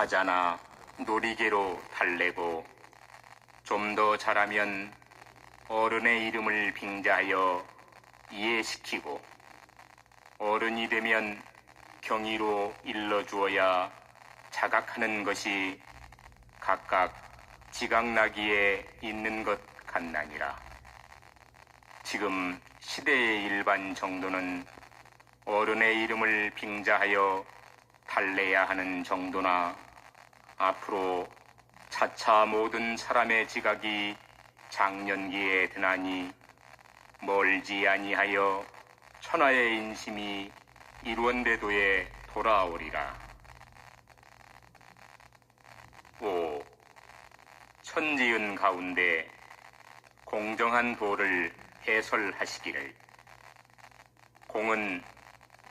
화자나 놀이개로 달래고 좀더 잘하면 어른의 이름을 빙자하여 이해시키고 어른이 되면 경의로 일러주어야 자각하는 것이 각각 지각나기에 있는 것 같나니라. 지금 시대의 일반 정도는 어른의 이름을 빙자하여 달래야 하는 정도나 앞으로 차차 모든 사람의 지각이 장년기에 드나니 멀지 아니하여 천하의 인심이 이루원대도에 돌아오리라. 5. 천지은 가운데 공정한 도를 해설하시기를 공은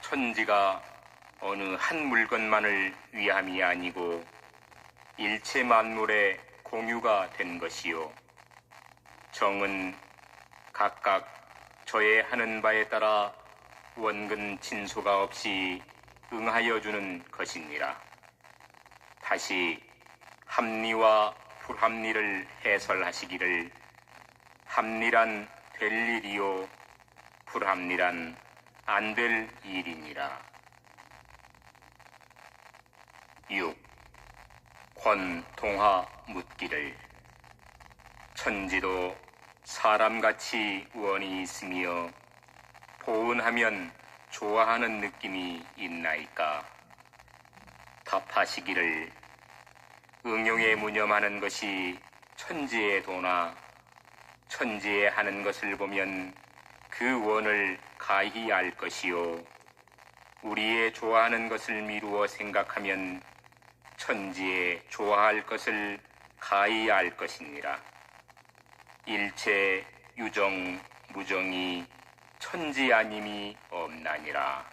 천지가 어느 한 물건만을 위함이 아니고 일체 만물의 공유가 된 것이요 정은 각각 저의 하는 바에 따라 원근 진소가 없이 응하여 주는 것이니라. 다시 합리와 불합리를 해설하시기를 합리란 될 일이요 불합리란 안 될 일이니라. 6. 권동하 묻기를. 천지도 사람같이 원이 있으며 보은하면 좋아하는 느낌이 있나이까. 답하시기를 응용에 무념하는 것이 천지의 도나 천지에 하는 것을 보면 그 원을 가히 알 것이요. 우리의 좋아하는 것을 미루어 생각하면 천지에 좋아할 것을 가히 알 것이니라. 일체 유정 무정이 천지 아님이 없나니라.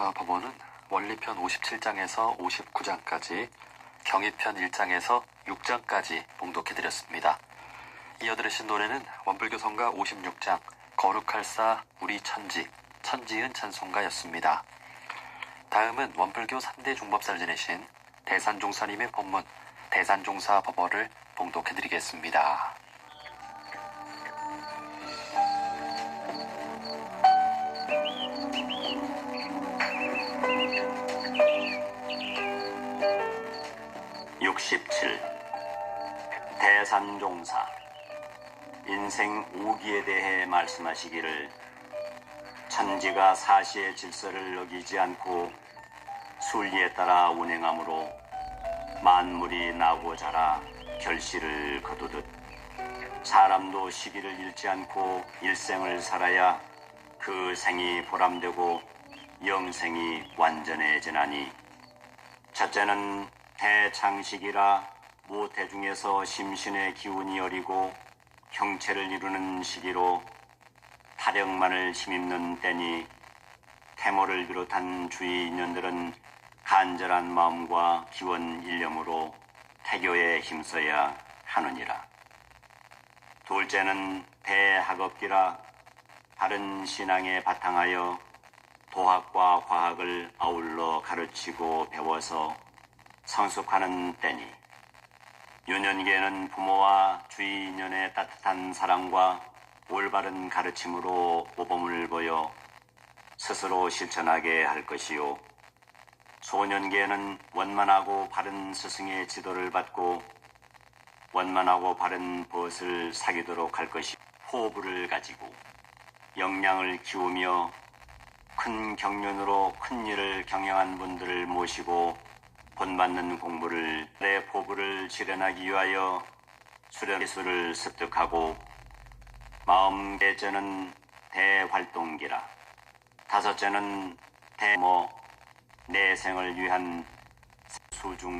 정산종사 법원은 원리편 57장에서 59장까지, 경의편 1장에서 6장까지 봉독해드렸습니다. 이어 들으신 노래는 원불교 성가 56장, 거룩할사 우리 천지, 천지은 찬송가였습니다. 다음은 원불교 3대 중법사를 지내신 대산종사님의 법문, 대산종사 법어를 봉독해드리겠습니다. 육십칠. 대산종사. 인생 우기에 대해 말씀하시기를 천지가 사시의 질서를 어기지 않고 순리에 따라 운행함으로 만물이 나고 자라 결실을 거두듯 사람도 시기를 잃지 않고 일생을 살아야 그 생이 보람되고 영생이 완전해지나니 첫째는 대창식이라 모태 중에서 심신의 기운이 여리고 형체를 이루는 시기로 타령만을 힘입는 때니 태모를 비롯한 주위 인연들은 간절한 마음과 기원 일념으로 태교에 힘써야 하느니라. 둘째는 대학업기라 바른 신앙에 바탕하여 도학과 과학을 아울러 가르치고 배워서 성숙하는 때니 유년기에는 부모와 주위 인연의 따뜻한 사랑과 올바른 가르침으로 모범을 보여 스스로 실천하게 할 것이요. 소년기에는 원만하고 바른 스승의 지도를 받고 원만하고 바른 벗을 사귀도록 할 것이 호부를 가지고 역량을 키우며 큰 경륜으로 큰 일을 경영한 분들을 모시고 본받는 공부를 내 포부를 실현하기 위하여 수련 기술을 습득하고 마음 개제는 대활동기라. 다섯째는 대모 내생을 위한 수중